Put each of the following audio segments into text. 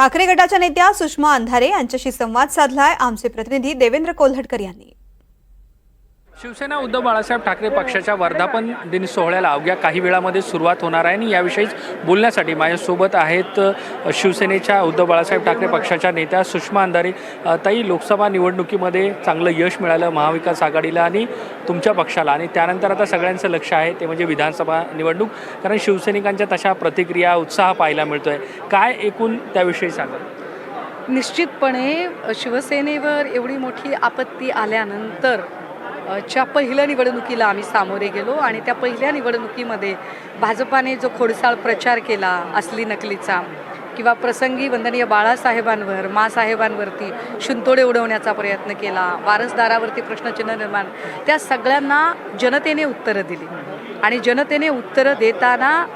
ठाकरे गटाच्या नेत्या सुषमा अंधारे यांच्याशी संवाद साधलाय. आमचे प्रतिनिधी देवेंद्र कोल्हटकर यांनी. शिवसेना उद्धव बाळासाहेब ठाकरे पक्षाच्या वर्धापन दिन सोहळ्याला अवघ्या काही वेळामध्ये सुरुवात होणार आहे आणि याविषयीच बोलण्यासाठी माझ्यासोबत आहेत शिवसेनेच्या उद्धव बाळासाहेब ठाकरे पक्षाच्या नेत्या सुषमा अंधारे. ताई लोकसभा निवडणुकीमध्ये चांगलं यश मिळालं महाविकास आघाडीला आणि तुमच्या पक्षाला आणि त्यानंतर आता सगळ्यांचं लक्ष आहे ते म्हणजे विधानसभा निवडणूक. कारण शिवसैनिकांच्या तशा प्रतिक्रिया उत्साह पाहायला मिळतोय. काय एकूण त्याविषयी सांगा निश्चितपणे शिवसेनेवर एवढी मोठी आपत्ती आल्यानंतर च्या पहिल्या निवडणुकीला आम्ही सामोरे गेलो आणि त्या पहिल्या निवडणुकीमध्ये भाजपाने जो खोडसाळ प्रचार केला असली नकलीचा किंवा प्रसंगी वंदनीय बाळासाहेबांवर मासाहेबांवरती शिंतोडे उडवण्याचा प्रयत्न केला वारसदारावरती प्रश्नचिन्ह निर्माण त्या सगळ्यांना जनतेने उत्तरं दिली. आणि जनतेने उत्तरं देताना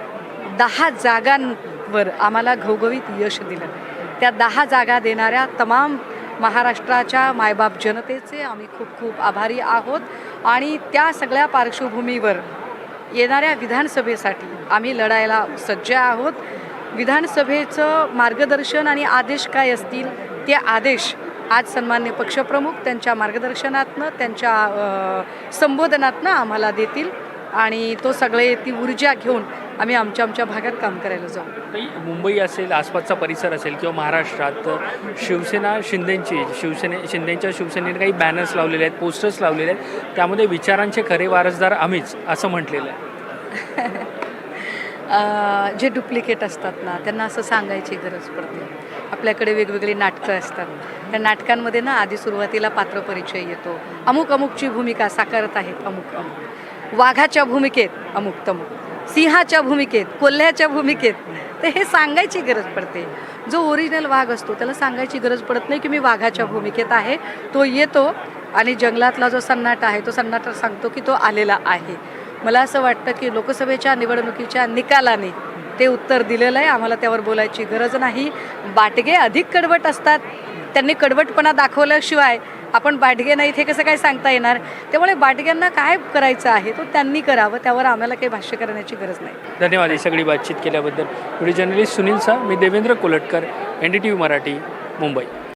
दहा जागांवर आम्हाला घवघवीत यश दिलं. त्या दहा जागा देणाऱ्या तमाम महाराष्ट्राच्या मायबाप जनतेचे आम्ही खूप खूप आभारी आहोत. आणि त्या सगळ्या पार्श्वभूमीवर येणाऱ्या विधानसभेसाठी आम्ही लढायला सज्ज आहोत. विधानसभेचं मार्गदर्शन आणि आदेश काय असतील ते आदेश आज सन्मान्य पक्षप्रमुख त्यांच्या मार्गदर्शनातनं त्यांच्या संबोधनातनं आम्हाला देतील. आणि तो सगळे ती ऊर्जा घेऊन आम्ही आमच्या आमच्या भागात काम करायला जाऊ. मुंबई असेल आसपासचा परिसर असेल किंवा महाराष्ट्रात शिवसेना शिंदेची शिवसेने शिंदेच्या शिवसेनेने काही बॅनर्स लावलेले आहेत पोस्टर्स लावलेले आहेत. त्यामध्ये विचारांचे खरे वारसदार आम्हीच असं म्हटलेलं आहे. जे डुप्लिकेट असतात ना त्यांना असं सांगायची गरज पडते. आपल्याकडे वेगवेगळी नाटकं असतात. त्या नाटकांमध्ये ना आधी सुरुवातीला पात्रपरिचय येतो. अमुक अमुकची भूमिका साकारत आहेत अमुक अमुक वाघाच्या भूमिकेत अमुक तमुक सिंहाच्या भूमिकेत कोल्ह्याच्या भूमिकेत. तर हे सांगायची गरज पडते. जो ओरिजिनल वाघ असतो त्याला सांगायची गरज पडत नाही की मी वाघाच्या भूमिकेत आहे. तो येतो आणि जंगलातला जो सन्नाटा आहे तो सन्नाटा सांगतो की तो आलेला आहे. मला असं वाटतं की लोकसभेच्या निवडणुकीच्या निकालाने ते उत्तर दिलेलं आहे. आम्हाला त्यावर बोलायची गरज नाही. बाटगे अधिक कडवट असतात. त्यांनी कडवटपणा दाखवल्याशिवाय आपण बाटगे नाहीत हे कसं काय सांगता येणार? त्यामुळे बाटग्यांना काय करायचं आहे तो त्यांनी करावं त्यावर आम्हाला काही भाष्य करण्याची गरज नाही. धन्यवाद ही सगळी बातचीत केल्याबद्दल. व्हिडिओ जर्नलिस्ट सुनील सा मी Devendra Kolatkar N D T V Marathi Mumbai.